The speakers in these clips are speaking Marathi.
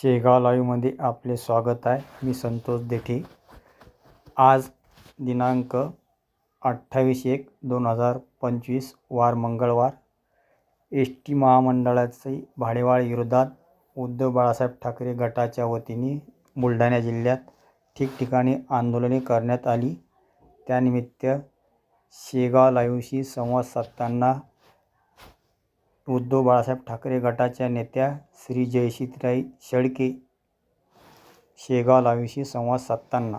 शेगाव लाईव्हमध्ये आपले स्वागत आहे. मी संतोष देठे. आज दिनांक अठ्ठावीस एक दोन हजार पंचवीस वार मंगळवार. एस टी महामंडळाची भाडेवाढ विरोधात उद्धव बाळासाहेब ठाकरे गटाच्या वतीने बुलढाणा जिल्ह्यात ठिकठिकाणी आंदोलने करण्यात आली. त्यानिमित्त शेगाव लाईव्हशी संवाद साधताना उद्धव बाळासाहेब ठाकरे गटाच्या नेत्या श्री जयश्रीताई शेळके शेगाव लाईव्हशी संवाद साधताना.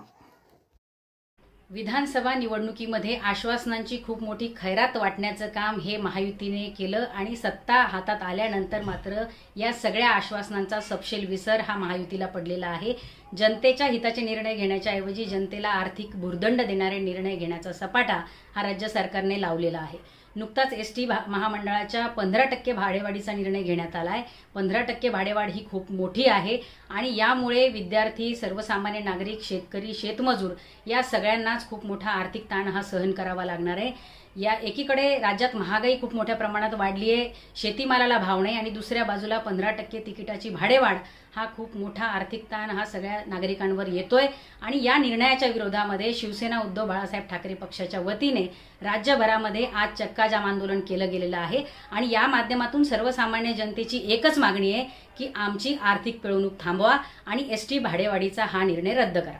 विधानसभा निवडणुकीमध्ये आश्वासनांची खूप मोठी खैरात वाटण्याचं काम हे महायुतीने केलं आणि सत्ता हातात आल्यानंतर मात्र या सगळ्या आश्वासनांचा सपशेल विसर हा महायुतीला पडलेला आहे. जनतेच्या हिताचे निर्णय घेण्याच्या ऐवजी जनतेला आर्थिक भुर्दंड देणारे निर्णय घेण्याचा सपाटा हा राज्य सरकारने लावलेला आहे. नुकताच एस टी महामंडळाच्या पंधरा टक्के भाडेवाढीचा निर्णय घेण्यात आला आहे पंधरा टक्के भाडेवाढ ही खूप मोठी आहे आणि यामुळे विद्यार्थी सर्वसामान्य नागरिक शेतकरी शेतमजूर या सगळ्यांनाच खूप मोठा आर्थिक ताण हा सहन करावा लागणार आहे. या एकीकडे राज्यात महागाई खूप मोठ्या प्रमाणात वाढली आहे शेतीमालाला भाव नाही आणि दुसऱ्या बाजूला पंधरा टक्के तिकिटाची भाडेवाढ हा खूप मोठा आर्थिक ताण हा सगळ्या नागरिकांवर येतोय. आणि या निर्णयाच्या विरोधामध्ये शिवसेना उद्धव बाळासाहेब ठाकरे पक्षाच्या वतीने राज्यभरामध्ये आज चक्काजाम आंदोलन केलं गेलेलं आहे. आणि या माध्यमातून सर्वसामान्य जनतेची एकच मागणी आहे की आमची आर्थिक पिळवणूक थांबवा आणि एस टी भाडेवाढीचा हा निर्णय रद्द करा.